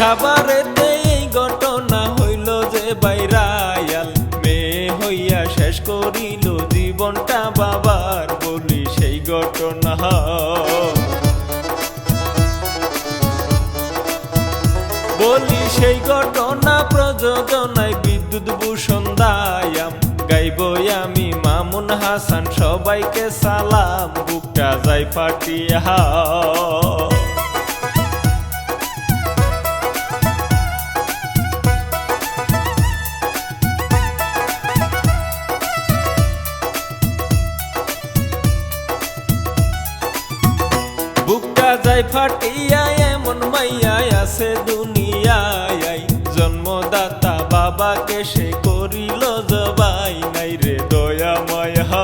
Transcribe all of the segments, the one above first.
সাবারেতে এই ঘটনা হইল যে বাইরায়াল মেয়ে হইয়া শেষ করিল জীবনটা বাবার বলি সেই ঘটনা। বলি সেই ঘটনা প্রযোজনায় বিদ্যুৎ ভূষণ দায়াম, গাইব আমি মামুন হাসান সবাইকে সালাম, বুকটা যাই ফাটিয়া। বুকটা যাই ফাটিয়া এমন মাইয়ায় আছে দুনিয়ায়। জন্মদাতা বাবাকে সে করিল জবাই, নাই রে দয়া মায়া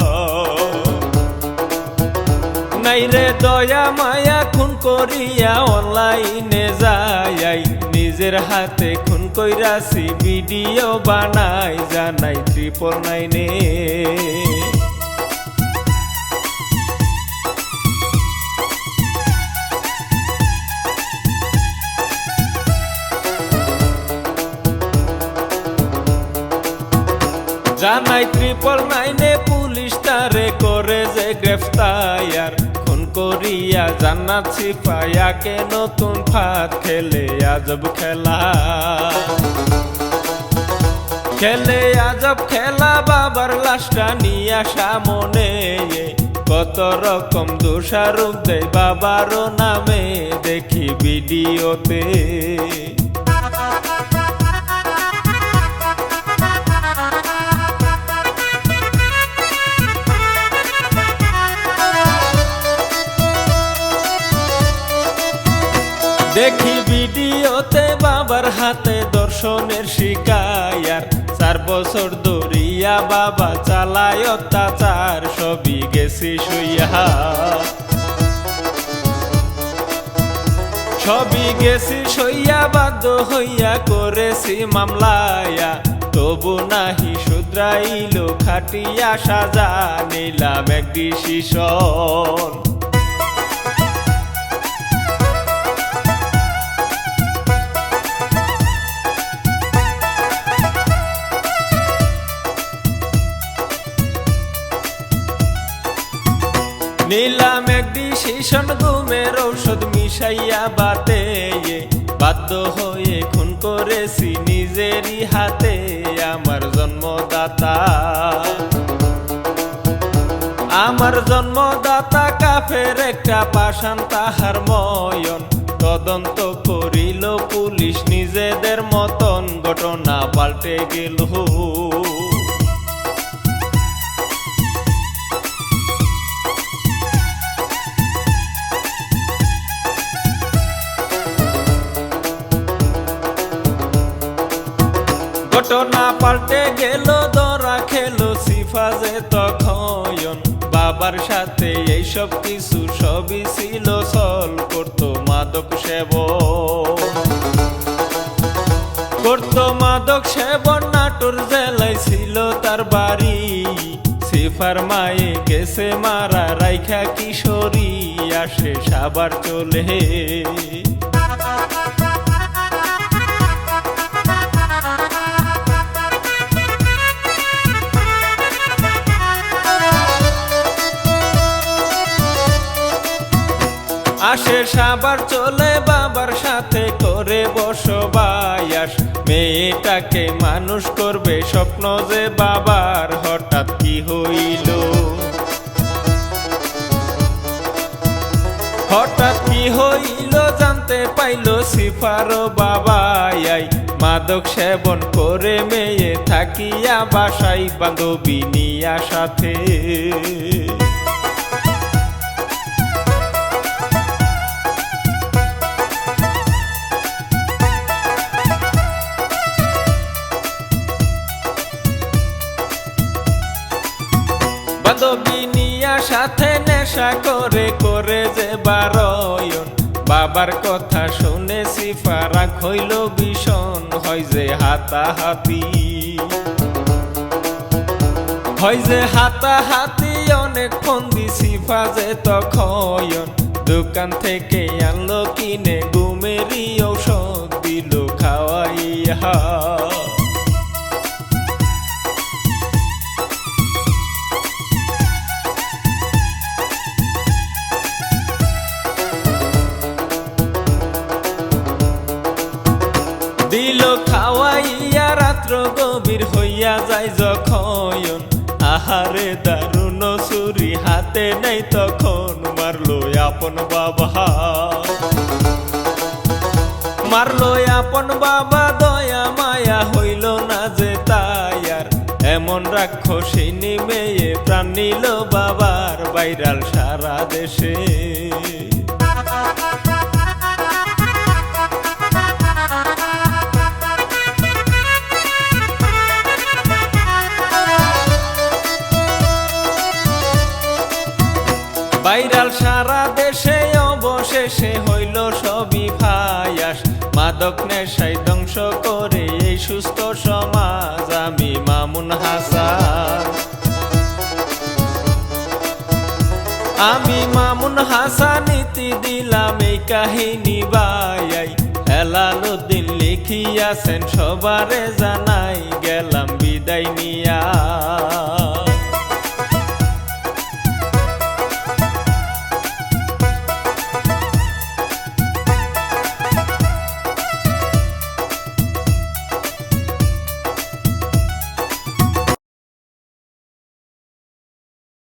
নাই রে দয়া মায়া খুন করিয়া অনলাইনে যাই নিজের হাতে খুন কইরাছি ভিডিও বানাই, জানাই ট্রিপল নাইনে। জানাই ট্রিপল নাইনে পুলিশ তারে করে যে গ্রেফতার। খুন করিয়া জানাচ্ছি পায়াকে নতুন ফাঁদ খেলে আজব খেলা। খেলে আজব খেলা, বাবার লাশটা নিয়া সামনে কত রকম দোষারোপ দেয় বাবারও নামে, দেখি ভিডিওতে। দেখি ভিডিওতে বাবার হাতে দর্শনের শিকায়ার চার বছর দরিয়া বাবা চালায় অত্যাচার, সবই গেছি শুইয়া। সবই গেছি সইয়া বাধ্য হইয়া করেছি মামলায়া। তবু নাহি শুধরাইল, খাটিয়া সাজা, নিলাম এক ডিসিশন নিলাম এক ডিসিশন ঘুমের ঔষধ মিশাইয়া বাতে। বাধ্য হয়ে খুন করেছি নিজেরই হাতে আমার জন্মদাতা। আমার জন্মদাতা কাফের একটা পাষাণ, তাহার ময়ন। তদন্ত করিল পুলিশ নিজেদের মতন। ঘটনা পাল্টে গেল। ঘটনা পাল্টে গেল দরা খেলো সিফাজে তখন। বাবার সাথে এইসব কিছু সবই ছিল, সল করতো মাদক সেব করতো মাদক সেবন, নাটোর জেলায় ছিল তার বাড়ি। সিফার মায়ে গেছে মারা, রাইখা কিশোরী আসে সাবার চলে। আসে সাবার চলে বাবার সাথে করে বসবাস মেয়েটাকে মানুষ করবে স্বপ্ন যে বাবার, হঠাৎ কি হইল? হঠাৎ কি হইল জানতে পাইল সিফার বাবাই মাদক সেবন করে মেয়ে থাকিয়া বাসাই বান্ধবী নিয়া সাথে। সাথে নেশা করে করে যে বারয়ন। বাবার কথা শুনে সিফারাক হইল ভীষণ, হয় যে হাতাহাতি। হয় যে হাতাহাতি অনেক ফন্দি সিফা যে তখন দোকান থেকে আনলো কিনে, ঘুমেরই ঔষধ দিল খাওয়াইয়া। যায় যখন আহারে দারুণ সুরি হাতে নেই তখন মারলো আপন বাবা। মারলো আপন বাবা, দয়া মায়া হইল না যে তাই আর। এমন রাক্ষসিনী মেয়ে প্রাণ নিল বাবার বাইরাল সারা দেশে। সারা দেশে অবশেষে হইল সবই ভায়াস মাদক নেশাই ধ্বংস করে এই সুস্থ সমাজ আমি মামুন হাসান। আমি মামুন হাসান, ইতি দিলাম এই কাহিনী বাইয়াই হেলালুদ্দিন লিখিয়াছেন, সবারে জানাই, গেলাম বিদায় নিয়ে।